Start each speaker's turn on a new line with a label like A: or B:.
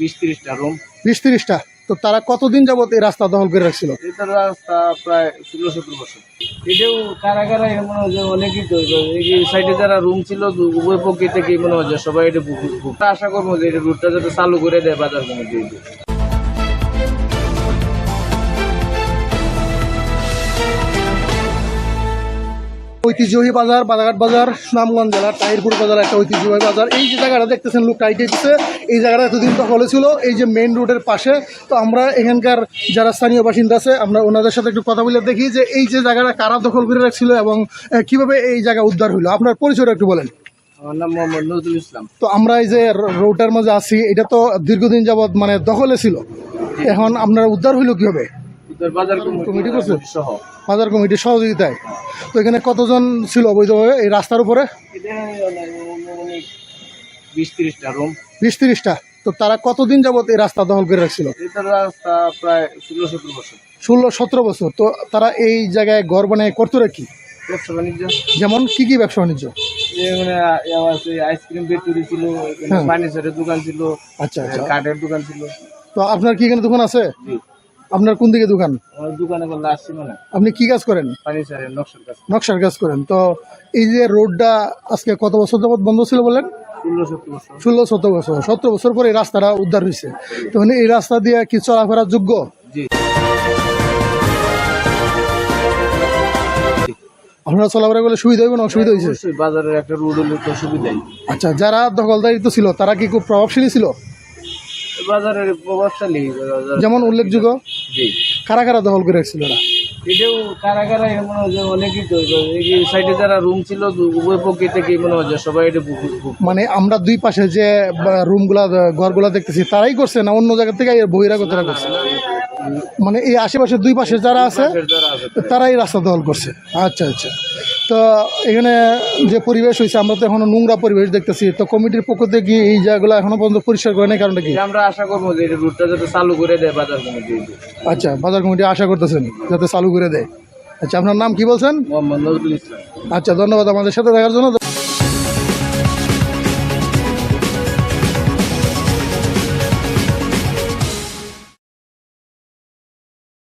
A: বিশ তিরিশটা রুম
B: বিশ তিরিশটা? তো তারা কতদিন যাবত এই রাস্তা দখল করে রাখছিল?
A: এটার রাস্তা প্রায় ষোলো সতেরো বছর। এটাও কারা কারা এর মনে যে অনেকই তো এই সাইডে যারা রুম ছিল উভয় পক্ষে থেকে মনে হয় সবাই এটা আশা করব যে এটা রুটটা যাতে চালু করে দেয় বাজার কমিটি।
B: ঐতিহ্যবাহী বাজার বাজারঘাট বাজার সুনামগঞ্জ জেলার তাহিরপুর বাজার একটা ঐতিহ্যবাহী বাজার। এই যে জায়গাটা দেখতেছেন লোক টাইটে দিচ্ছে এই জায়গাটা এতদিন দখলে ছিল এই যে মেইন রোডের পাশে। তো আমরা এখানকার যারা স্থানীয় বাসিন্দা আছে আমরা ওনাদের সাথে একটু কথা বলে দেখি যে এই যে জায়গাটা কারা দখল করে রাখছিল এবং কীভাবে এই জায়গা উদ্ধার হলো। আপনার পরিচয়টা একটু বলেন।
A: আমার নাম মোহাম্মদ নজরুল ইসলাম।
B: তো আমরা এই যে রোডটার মাঝে আছি এটা তো দীর্ঘদিন যাবৎ মানে দখলে ছিল। এখন আপনার উদ্ধার হইল কীভাবে? কমিটি
A: কমিটি
B: করছে? বাজার কমিটির সহযোগিতায়। তো এখানে কতজন ছিল অবৈধভাবে এই রাস্তার উপরে?
A: মানে বিশ তিরিশটা রুম
B: বিশ তিরিশটা। তো তারা কতদিন যাবত এই রাস্তা দখল করে রাখছিল?
A: রাস্তা প্রায় ষোলো সতেরো বছর।
B: ষোলো সতেরো বছর। তো তারা এই জায়গায় ঘর বানিয়ে করতো
A: ব্যবসা বাণিজ্য।
B: যেমন কি কি ব্যবসা বাণিজ্য?
A: মানে আইসক্রিম ছিল
B: হ্যাঁ।
A: ফার্নিচারের দোকান ছিল
B: আচ্ছা আচ্ছা।
A: কাঠের দোকান ছিল।
B: তো আপনার কি এখানে দোকান আছে? আপনার কোন দিকে দোকান? আপনি কি কাজ করেন?
A: নকশার
B: কাজ করেন। তো এই যে রোডটা আজকে কত বছর যাবত বন্ধ ছিল বলেন?
A: ষোলো
B: সতেরো বছর। সতেরো বছর। পরে এই রাস্তাটা উদ্ধার হয়েছে। তো মানে এই রাস্তা দিয়ে কি চলাফেরার যোগ্য? আপনারা চলাফেরা করলে সুবিধা হইব না অসুবিধা হয়েছে
A: বাজারের একটা রোড হলে তো সুবিধাই।
B: আচ্ছা যারা দখলদারিত্ব ছিল তারা কি খুব প্রভাবশালী ছিল?
A: বাজারের প্রভাবশালী
B: যেমন উল্লেখযোগ্য
A: জি।
B: কারা কারা দখল করে রাখছিল এরা।
A: এটাও কারা কারা মনে হয় যে অনেকই তো এই সাইডে যারা রুম ছিল উভয় পক্ষে থেকে মনে হয় যে সবাই এটা
B: মানে আমরা দুই পাশে যে রুমগুলা ঘরগুলা দেখতেছি তারাই করছে না অন্য জায়গা থেকে বহিরাগতরা করছে? মানে এই আশেপাশে দুই পাশে যারা আছে তারাই রাস্তা দখল করছে। আচ্ছা আচ্ছা। তো এখানে যে পরিবেশ হয়েছে আমরা তো এখনও নোংরা পরিবেশ দেখতেছি। তো কমিটির পক্ষ থেকে কি এই জায়গাগুলো এখনও পর্যন্ত পরিষ্কার করে নাই কারণটা কি?
A: আমরা আশা করব যে রুটটা যাতে চালু করে দেয় বাজার কমিটি।
B: আচ্ছা বাজার কমিটি আশা করতেছেন যাতে চালু করে দেয়। আচ্ছা আপনার নাম কি বলছেন?
A: মোহাম্মদ
B: আচ্ছা ধন্যবাদ আমাদের সাথে দেখার জন্য।